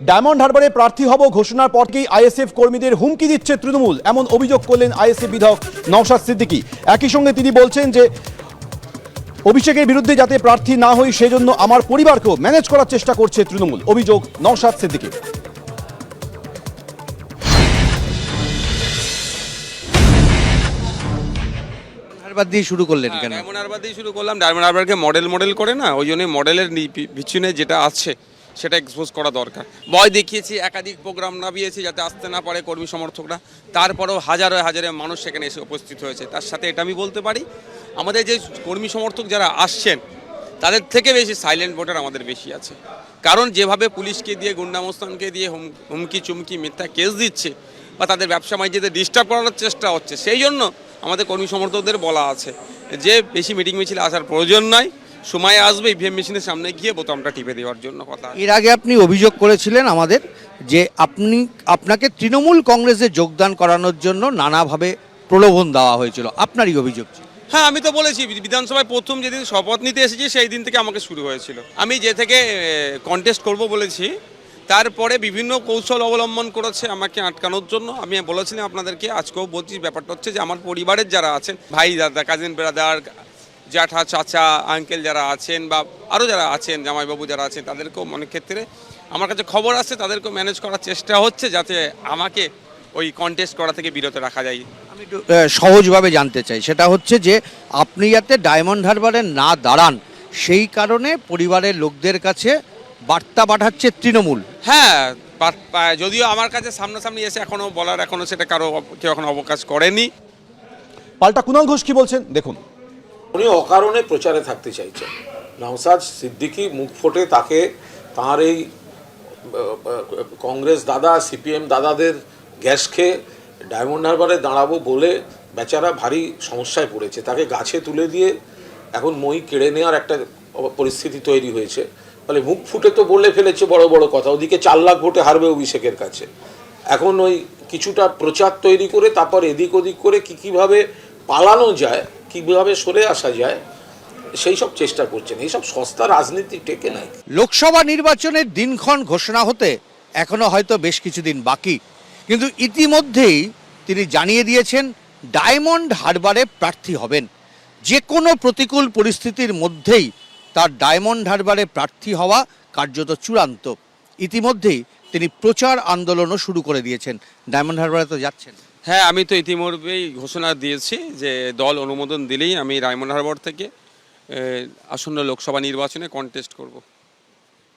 Diamond হারবারে প্রার্থী হব ঘোষণার পরকেই আইএসএফ কর্মীদের হুমকি দিচ্ছে তৃণমূল এমন অভিযোগ করলেন আইএসএফ বিধায়ক নওশাদ সিদ্দিকী। একই সঙ্গে তিনি বলছেন যে অভিষেকের বিরুদ্ধে যাতে প্রার্থী না হই সেজন্য আমার পরিবারকেও ম্যানেজ করার চেষ্টা করছে তৃণমূল অভিযোগ নওশাদ সিদ্দিকী হারবার দিয়ে শুরু করলেন কেন? ডায়মন্ড হারবার দিয়ে শুরু করলাম। ডায়মন্ড হারবারকে মডেল মডেল করে না ওই জন্য মডেলের পিছনে যেটা আছে সেটা এক্সপোজ করা দরকার। ভয় দেখিয়েছি, একাধিক প্রোগ্রাম নামিয়েছি যাতে আসতে না পারে কর্মী সমর্থকরা। তারপরেও হাজারো হাজারে মানুষ সেখানে এসে উপস্থিত হয়েছে। তার সাথে এটা আমি বলতে পারি, আমাদের যে কর্মী সমর্থক যারা আসছেন, তাদের থেকে বেশি সাইলেন্ট ভোটার আমাদের বেশি আছে। কারণ যেভাবে পুলিশকে দিয়ে, গুন্ডামস্তানকে দিয়ে হুম- হুমকি চুমকি, মিথ্যা কেস দিচ্ছে বা তাদের ব্যবসা বাণিজ্যতে ডিস্টার্ব করানোর চেষ্টা হচ্ছে, সেই জন্য আমাদের কর্মী সমর্থকদের বলা আছে যে, বেশি মিটিং মিছিল আসার প্রয়োজন নাই। সময় আসবে ইভিএম মেশিনের সামনে গিয়ে বোতামটা টিপে দেওয়ার জন্য কথা এর আগে আপনি অভিযোগ করেছিলেন আমাদের যে আপনি আপনাকে তৃণমূল কংগ্রেসে যোগদান করানোর জন্য নানাভাবে প্রলোভন দেওয়া হয়েছিল। আপনারই অভিযোগ। হ্যাঁ আমি তো বলেছি বিধানসভায় প্রথম যেদিন শপথ নিতে এসেছি সেই দিন থেকে আমাকে শুরু হয়েছিল। আমি যে থেকে কন্টেস্ট করব বলেছি তারপরে বিভিন্ন কৌশল অবলম্বন করেছে আমাকে আটকানোর জন্য। আমি বলেছিলাম আপনাদেরকে আজকেও বলছি ব্যাপারটা হচ্ছে যে আমার পরিবারের যারা আছেন ভাই দাদা কাজিন ব্রাদার জ্যাঠা চাচা আঙ্কেল যারা আছেন বা আরও যারা আছেন জামাইবাবু যারা আছেন তাদেরকেও অনেক ক্ষেত্রে আমার কাছে খবর আছে তাদেরকেও ম্যানেজ করার চেষ্টা হচ্ছে যাতে আমাকে ওই কন্টেস্ট করা থেকে বিরত রাখা যায়। আমি একটু সহজভাবে জানতে চাই। সেটা হচ্ছে যে আপনি যাতে ডায়মন্ড হারবারে না দাঁড়ান সেই কারণে পরিবারের লোকদের কাছে বার্তা পাঠাচ্ছে তৃণমূল। হ্যাঁ যদিও আমার কাছে সামনাসামনি এসে এখনও বলার এখনও সেটা কারও কেউ এখন অবকাশ করেনি। পাল্টা কুণাল ঘোষ কি বলছেন? দেখুন উনি অকারণে প্রচারে থাকতে চাইছেন। নওসাদ সিদ্দিকি মুখ ফোটে তাকে তাঁর এই, কংগ্রেস দাদা, সিপিএম দাদাদের গ্যাস খেয়ে ডায়মন্ড হারবারে দাঁড়াবো বলে বেচারা ভারী সমস্যায় পড়েছে। তাকে গাছে তুলে দিয়ে এখন মই কেড়ে নেওয়ার একটা পরিস্থিতি তৈরি হয়েছে। ফলে মুখ ফুটে তো বলে ফেলেছে বড় বড় কথা, ওদিকে চার লাখ ভোটে হারবে অভিষেকের কাছে। এখন ওই কিছুটা প্রচার তৈরি করে তারপর এদিক ওদিক করে কি কীভাবে পালানো যায় কীভাবে সরে আসা যায়, সেই সব চেষ্টা করছেন। এইসব সস্তা রাজনীতি টেকে নাই। লোকসভা নির্বাচনের দিনক্ষণ ঘোষণা হতে এখনও হয়তো বেশ কিছুদিন বাকি। কিন্তু ইতিমধ্যেই তিনি জানিয়ে দিয়েছেন, ডায়মন্ড হারবারে প্রার্থী হবেন। যে কোনো প্রতিকূল পরিস্থিতির মধ্যেই তার ডায়মন্ড হারবারে প্রার্থী হওয়া কার্যত চূড়ান্ত। ইতিমধ্যেই তিনি প্রচার আন্দোলনও শুরু করে দিয়েছেন। ডায়মন্ড হারবারে তো যাচ্ছেন। হ্যাঁ আমি তো ইতিমধ্যেই ঘোষণা দিয়েছি যে দল অনুমোদন দিলেই আমি রায়মন্ড হারবার থেকে আসন্ন লোকসভা নির্বাচনে কন্টেস্ট করব।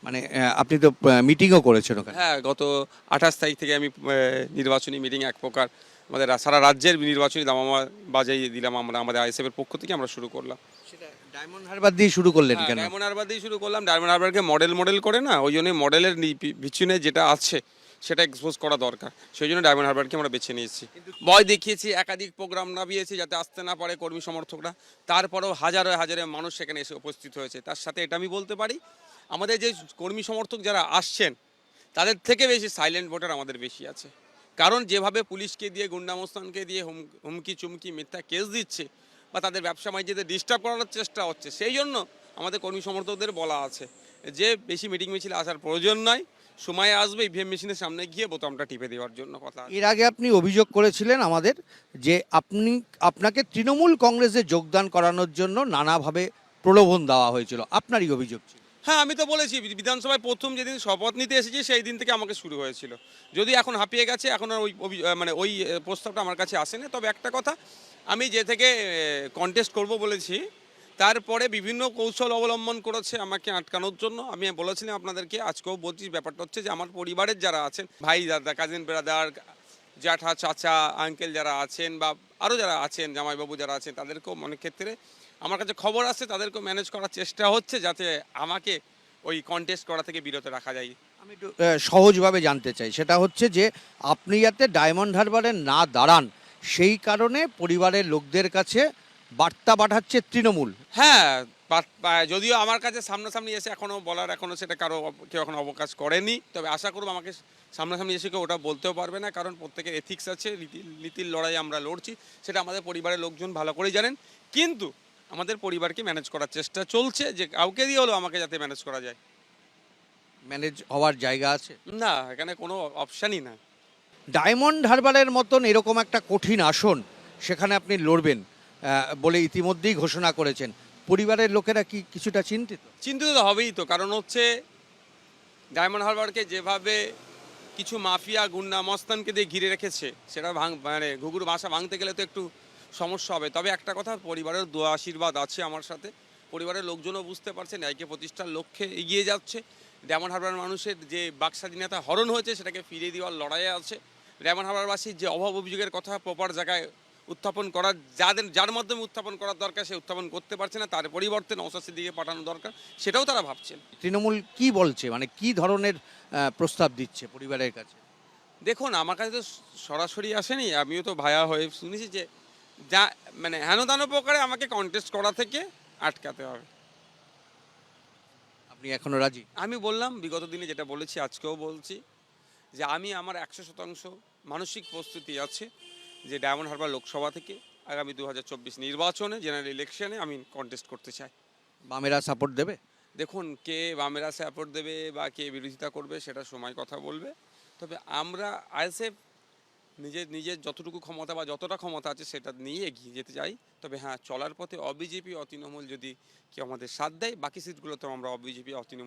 মানে আপনি তো মিটিংও করেছেন ওখানে। হ্যাঁ গত আঠাশ তারিখ থেকে আমি নির্বাচনী মিটিং এক প্রকার আমাদের সারা রাজ্যের নির্বাচনী দামামা বাজাইয়ে দিলাম আমরা আমাদের আইএসএফের পক্ষ থেকে আমরা শুরু করলাম। ডায়মন্ড হারবার দিয়ে শুরু করলেন হ্যাঁ, কেন? ডায়মন্ড হারবার দিয়ে শুরু করলাম। ডায়মন্ড হারবারকে মডেল মডেল করে না ওই জন্য মডেলের পিছনে যেটা আছে সেটা এক্সপোজ করা দরকার। সেই জন্য ডায়মন্ড হারবারকে আমরা বেছে নিয়েছি। ভয় দেখিয়েছি, একাধিক প্রোগ্রাম নামিয়েছি যাতে আসতে না পারে কর্মী সমর্থকরা। তারপরেও হাজারো হাজারে মানুষ সেখানে এসে উপস্থিত হয়েছে। তার সাথে এটা আমি বলতে পারি, আমাদের যে কর্মী সমর্থক যারা আসছেন, তাদের থেকে বেশি সাইলেন্ট ভোটার আমাদের বেশি আছে। কারণ যেভাবে পুলিশকে দিয়ে, গুন্ডামস্তানকে দিয়ে হুম, হুমকি চুমকি, মিথ্যা কেস দিচ্ছে বা তাদের ব্যবসা বাণিজ্যতে ডিস্টার্ব করানোর চেষ্টা হচ্ছে সেই জন্য আমাদের কর্মী সমর্থকদের বলা আছে যে, বেশি মিটিং মিছিল আসার প্রয়োজন নাই সময় আসবে ইভিএম মেশিনের সামনে গিয়ে বোতামটা টিপে দেওয়ার জন্য কথা এর আগে আপনি অভিযোগ করেছিলেন আমাদের যে আপনি আপনাকে তৃণমূল কংগ্রেসে যোগদান করানোর জন্য নানাভাবে প্রলোভন দেওয়া হয়েছিল। আপনারই অভিযোগ ছিল। হ্যাঁ আমি তো বলেছি বিধানসভায় প্রথম যেদিন শপথ নিতে এসেছি সেই দিন থেকে আমাকে শুরু হয়েছিল। যদি এখন হাঁপিয়ে গেছে এখন আর ওই মানে ওই প্রস্তাবটা আমার কাছে আসেনি। তবে একটা কথা আমি যে থেকে কন্টেস্ট করব বলেছি তারপরে বিভিন্ন কৌশল অবলম্বন করেছে আমাকে আটকানোর জন্য। আমি বলেছিলাম আপনাদেরকে আজকেও বলছি ব্যাপারটা হচ্ছে যে আমার পরিবারের যারা আছেন ভাই দাদা কাজিন ব্রাদার জ্যাঠা চাচা আঙ্কেল যারা আছেন বা আরও যারা আছেন জামাইবাবু যারা আছেন তাদেরকেও অনেক ক্ষেত্রে আমার কাছে খবর আছে তাদেরকেও ম্যানেজ করার চেষ্টা হচ্ছে যাতে আমাকে ওই কন্টেস্ট করা থেকে বিরত রাখা যায়। আমি একটু সহজভাবে জানতে চাই। সেটা হচ্ছে যে আপনি যাতে ডায়মন্ড হারবারে না দাঁড়ান সেই কারণে পরিবারের লোকদের কাছে বার্তা পাঠাচ্ছে তৃণমূল। হ্যাঁ যদিও আমার কাছে সামনাসামনি এসে এখনও বলার এখনও সেটা কারও কেউ এখন অবকাশ করেনি। তবে আশা করব আমাকে সামনাসামনি এসে কেউ ওটা বলতেও পারবে না কারণ প্রত্যেকের এথিক্স আছে নীতি- নীতির লড়াই আমরা লড়ছি সেটা আমাদের পরিবারের লোকজন ভালো করেই জানেন। কিন্তু আমাদের পরিবারকে ম্যানেজ করার চেষ্টা চলছে যে কাউকে দিয়ে হলেও আমাকে যাতে ম্যানেজ করা যায়। ম্যানেজ হওয়ার জায়গা আছে? না এখানে কোনো অপশানই না। ডায়মন্ড হারবারের মতন এরকম একটা কঠিন আসন সেখানে আপনি লড়বেন। বলে ইতিমধ্যেই ঘোষণা করেছেন। পরিবারের লোকেরা কি কিছুটা চিন্তিত? চিন্তিত তো হবেই তো, কারণ হচ্ছে ডায়মন্ড হারবারকে যেভাবে কিছু মাফিয়া গুন্ডা মস্তানকে দিয়ে ঘিরে রেখেছে, সেটা ভাঙ মানে ঘুঘুর বাসা ভাঙতে গেলে তো একটু সমস্যা হবে। তবে একটা কথা, পরিবারের দোয়া আশীর্বাদ আছে আমার সাথে। পরিবারের লোকজনও বুঝতে পারছে ন্যায়কে প্রতিষ্ঠার লক্ষ্যে এগিয়ে যাচ্ছে। ডায়মন্ড হারবার মানুষের যে বাক স্বাধীনতা হরণ হয়েছে, সেটাকে ফিরিয়ে দেওয়ার লড়াইয়ে আছে। ডায়মন্ড হারবারবাসীর যে অভাব অভিযোগের কথা, প্রপার জায়গায় উত্থাপন করার যাদের যার মাধ্যমে উত্থাপন করার দরকার সে উত্থাপন করতে পারছে না তার পরিবর্তে নৌশাস্তির দিকে পাঠানো দরকার সেটাও তারা ভাবছেন। তৃণমূল কি বলছে? মানে কি ধরনের প্রস্তাব দিচ্ছে পরিবারের কাছে? দেখুন আমার কাছে তো সরাসরি আসেনি আমিও তো ভায়া হয়ে শুনেছি যে যা মানে হেন দানো প্রকারে আমাকে কন্টেস্ট করা থেকে আটকাতে হবে। আপনি এখনও রাজি? আমি বললাম বিগত দিনে যেটা বলেছি আজকেও বলছি যে আমি আমার একশো শতাংশ মানসিক প্রস্তুতি আছে যে ডায়মন্ড হারবার লোকসভা থেকে আগামী দু হাজার চব্বিশ নির্বাচনে জেনারেল ইলেকশনে আমি কন্টেস্ট করতে চাই। বামেরা সাপোর্ট দেবে? দেখুন কে বামেরা সাপোর্ট দেবে বা কে বিরোধিতা করবে সেটা সময় কথা বলবে। তবে আমরা আইএসএফ নিজের নিজের যতটুকু ক্ষমতা বা যতটা ক্ষমতা আছে সেটা নিয়ে এগিয়ে যেতে চাই। তবে হ্যাঁ চলার পথে অবিজেপি অতৃণমূল যদি কেউ আমাদের সাথ দেয় বাকি সিটগুলোতে আমরা অবিজেপি অতৃণমূল